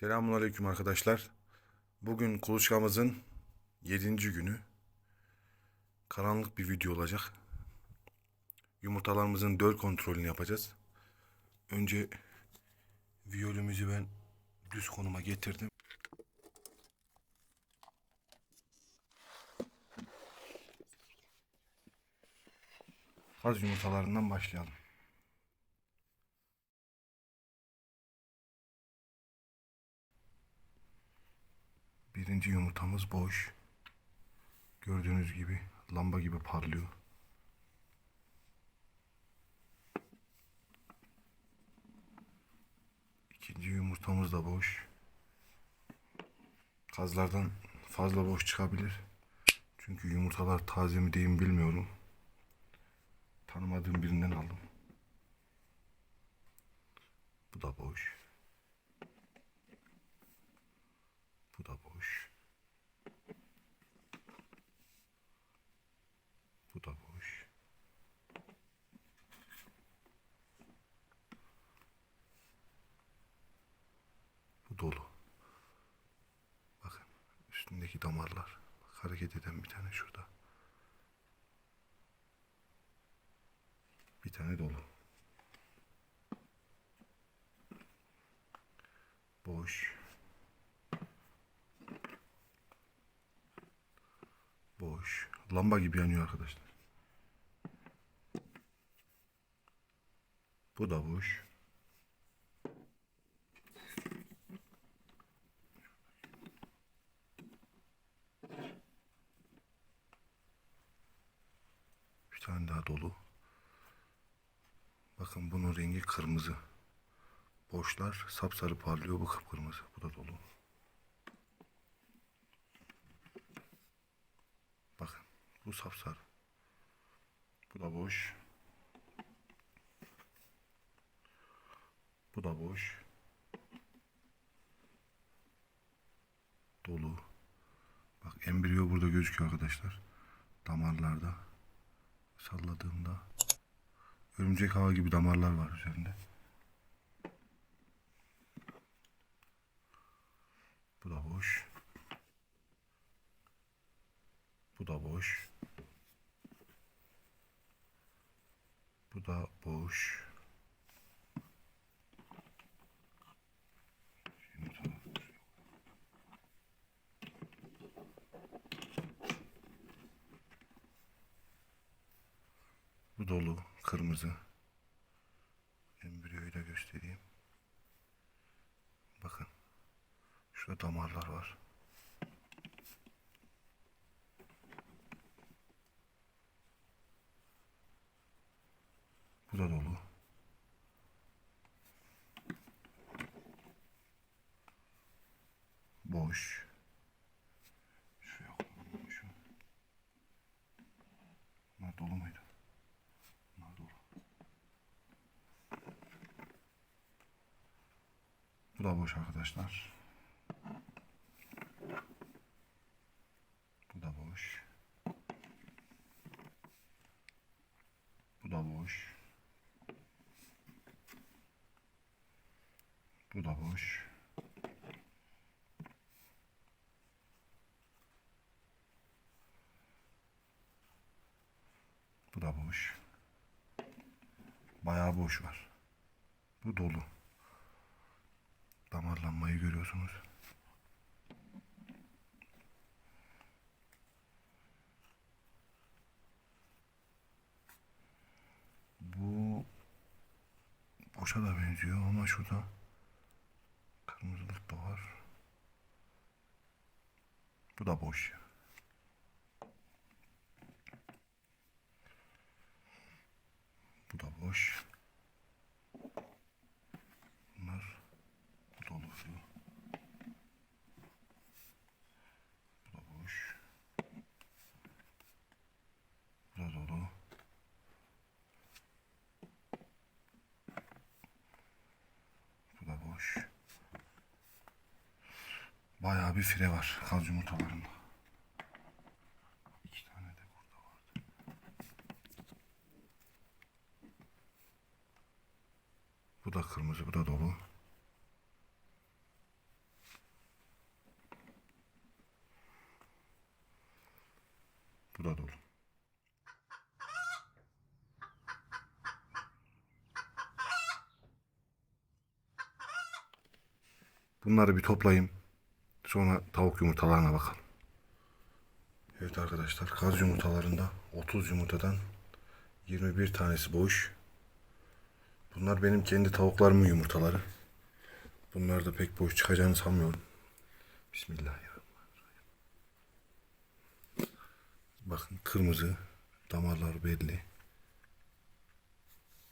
Selamünaleyküm arkadaşlar. Bugün kuluçkamızın 7. günü. Karanlık bir video olacak. Yumurtalarımızın döl kontrolünü yapacağız. Önce viyolümüzü ben düz konuma getirdim. Haz yumurtalarından başlayalım. Birinci yumurtamız boş. Gördüğünüz gibi lamba gibi parlıyor. İkinci yumurtamız da boş. Kazlardan fazla boş çıkabilir. Çünkü yumurtalar taze mi değil mi bilmiyorum. Tanımadığım birinden aldım. Bu da boş. Bu da boş. Bu da boş. Bu dolu. Bakın damarlar. Bak, hareket eden bir tane şurada. Bir tane dolu. Boş. Boş. Lamba gibi yanıyor arkadaşlar. Bu da boş. Bir tane daha dolu. Bakın bunun rengi kırmızı. Boşlar sapsarı parlıyor bu kıpkırmızı. Bu da dolu. Bakın bu sapsarı. Bu da boş. Bu da boş. Dolu. Bak embriyo burada gözüküyor arkadaşlar. Damarlarda. Salladığımda. Örümcek ağı gibi damarlar var üzerinde. Bu da boş. Bu da boş. Bu da boş. Bu dolu, kırmızı. Embriyoyu da göstereyim. Bakın. Şurada damarlar var. Bu da dolu. Boş. Şuraya koyalım şu. Bunlar dolu muydu? Bunlar dolu. Bu da boş arkadaşlar. Bu da boş. Bu da boş. Bu da boş. Bu da boş. Bayağı boş var. Bu dolu. Damarlanmayı görüyorsunuz. Bu boşa da benziyor ama şurada kırmızılık da var. Bu da boş. Bu da boş. Bayağı bir fire var kaz yumurtalarında. İki tane de burada vardı. Bu da kırmızı, bu da dolu. Bu da dolu. Bunları bir toplayayım. Sonra tavuk yumurtalarına bakalım. Evet arkadaşlar kaz yumurtalarında 30 yumurtadan 21 tanesi boş. Bunlar benim kendi tavuklarımın yumurtaları. Bunlar da pek boş çıkacağını sanmıyorum. Bismillahirrahmanirrahim. Bakın kırmızı damarlar belli.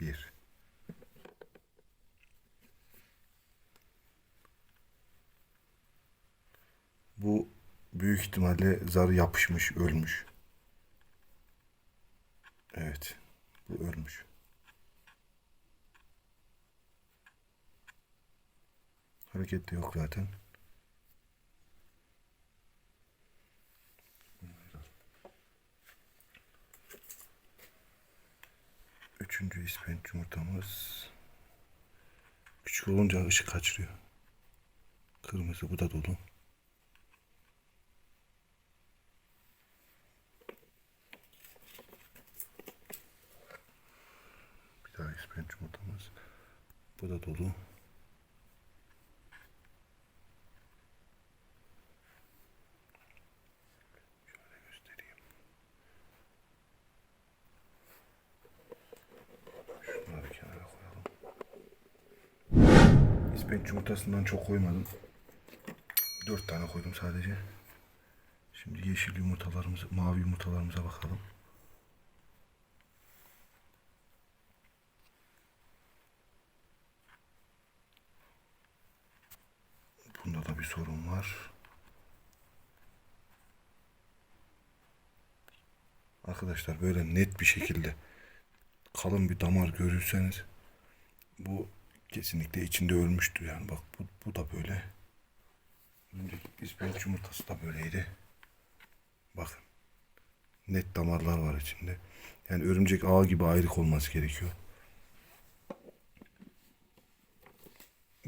Bir. Bu büyük ihtimalle zarı yapışmış, ölmüş. Evet. Bu ölmüş. Hareket de yok zaten. Üçüncü ispenç yumurtamız. Küçük olunca ışık kaçırıyor. Kırmızı bu da dolu. Bir daha ispenç yumurtamız. Bu da dolu. İspenç yumurtasından çok koymadım. Dört tane koydum sadece. Şimdi yeşil yumurtalarımız, mavi yumurtalarımıza bakalım. Bunda da bir sorun var. Arkadaşlar böyle net bir şekilde kalın bir damar görürseniz bu kesinlikle içinde ölmüştür yani bak bu, bu da böyle. Önceki ispenç yumurtası da böyleydi. Bakın. Net damarlar var içinde. Yani örümcek ağı gibi ayrık olması gerekiyor.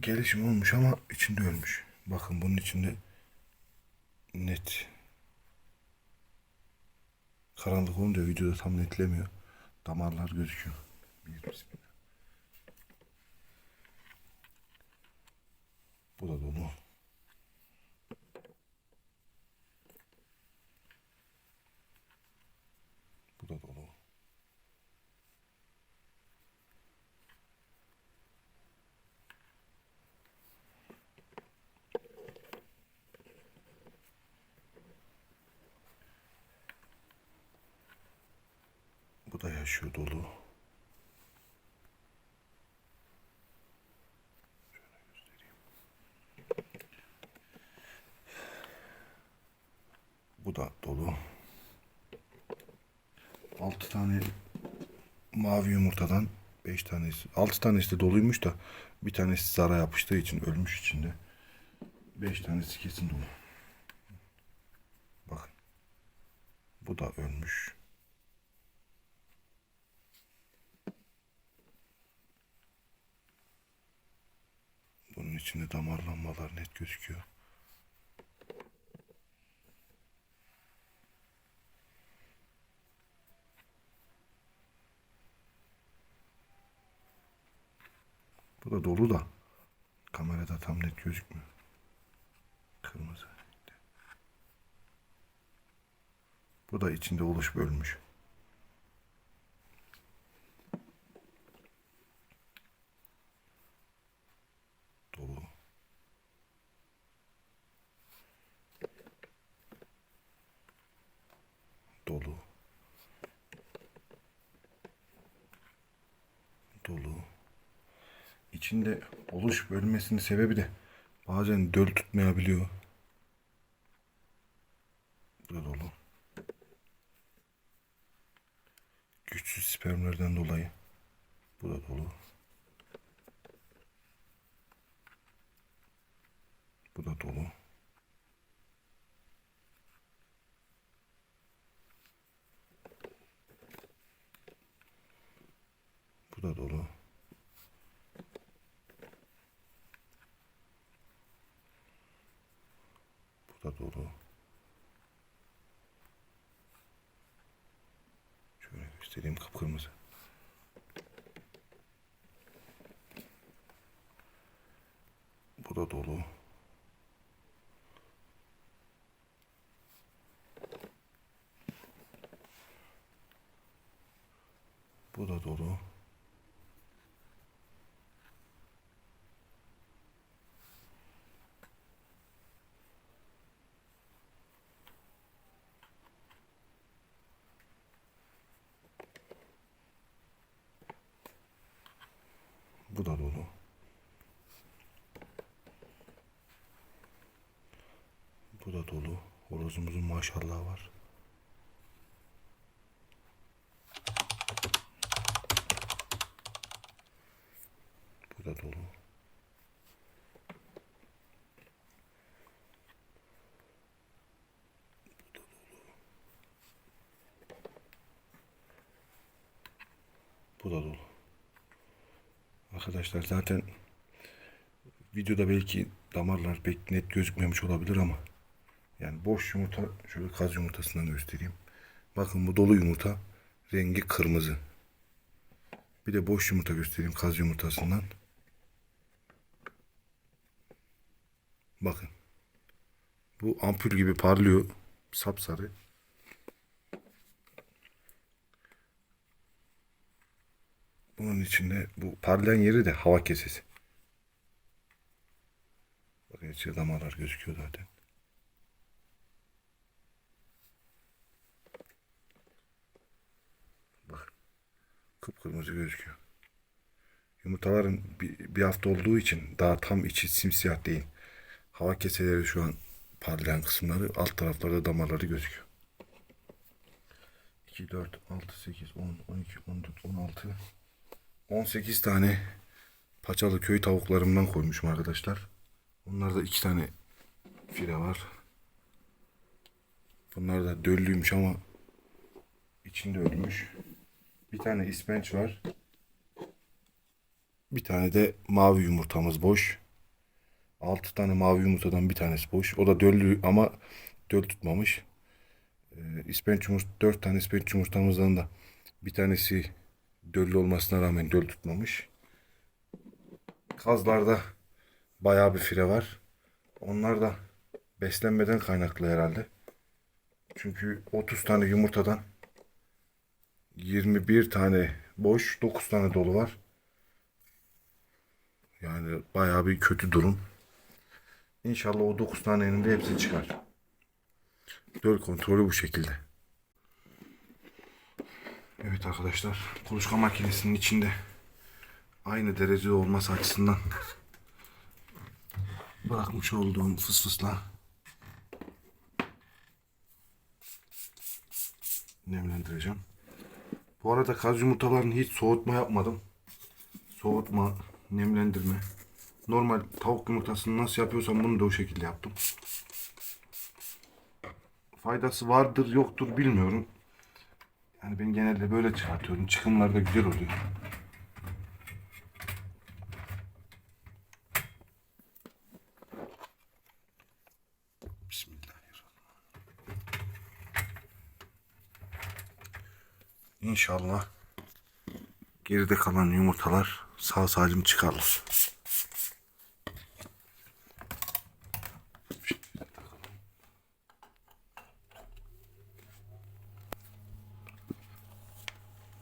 Gelişim olmuş ama içinde ölmüş. Bakın bunun içinde net. Karanlık olunca videoda tam netlemiyor. Damarlar gözüküyor. Bir bismillah. Bu da dolu. Bu da dolu. Da yaşıyor dolu. Bu da dolu. 6 tane mavi yumurtadan 5 tanesi 6 tanesi de doluymuş da bir tanesi zara yapıştığı için ölmüş içinde. 5 tanesi kesin dolu. Bakın. Bu da ölmüş. Bunun içinde damarlanmalar net gözüküyor. Bu da dolu da kamerada tam net gözükmüyor. Kırmızı. Bu da içinde oluş bölmüş. Dolu. Dolu. Dolu. İçinde oluş bölmesinin sebebi de bazen döl tutmayabiliyor. Bu da dolu. Güçsüz spermlerden dolayı. Bu da dolu. Bu da dolu. Bu da dolu. Göstereyim kıpkırmızı. Bu da dolu. Bu da dolu. Bu da dolu. Bu da dolu. Horozumuzun maşallahı var. Bu da dolu. Bu da dolu. Arkadaşlar zaten videoda belki damarlar pek net gözükmemiş olabilir ama yani boş yumurta şöyle kaz yumurtasından göstereyim. Bakın bu dolu yumurta rengi kırmızı. Bir de boş yumurta göstereyim kaz yumurtasından. Bakın. Bu ampul gibi parlıyor. Sapsarı. Bunun içinde bu parlayan yeri de hava kesesi. Bakın içeri damarlar gözüküyor zaten. Bak. Kıpkırmızı gözüküyor. Yumurtaların bir, bir hafta olduğu için daha tam içi simsiyah değil. Hava keseleri şu an parlayan kısımları alt taraflarda damarları gözüküyor. 2, 4, 6, 8, 10, 12, 14, 16, 18 tane paçalı köy tavuklarımdan koymuşum arkadaşlar. Bunlarda iki tane file var. Bunlar da döllüymüş ama içinde ölmüş. Bir tane ispenç var. Bir tane de mavi yumurtamız boş. 6 tane mavi yumurtadan bir tanesi boş. O da döllü ama döl tutmamış. Ee, ispenç yumurt 4 tane ispenç yumurtamızdan da bir tanesi döllü olmasına rağmen döl tutmamış. Kazlarda bayağı bir fire var. Onlar da beslenmeden kaynaklı herhalde. Çünkü 30 tane yumurtadan 21 tane boş, 9 tane dolu var. Yani bayağı bir kötü durum. İnşallah o 9 tanenin de hepsi çıkar. Döl kontrolü bu şekilde. Evet arkadaşlar, kuluçka makinesinin içinde aynı derecede olması açısından bırakmış olduğum fısfısla nemlendireceğim. Bu arada kaz yumurtalarını hiç soğutma yapmadım. Soğutma, nemlendirme. Normal tavuk yumurtasını nasıl yapıyorsam bunu da o şekilde yaptım. Faydası vardır yoktur bilmiyorum. Yani ben genelde böyle çıkartıyorum. Çıkımlar da güzel oluyor. İnşallah geride kalan yumurtalar sağ salim çıkarlar.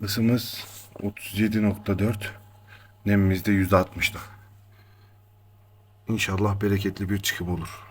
Isımız 37.4. Nemimiz de %60'da. İnşallah bereketli bir çıkım olur.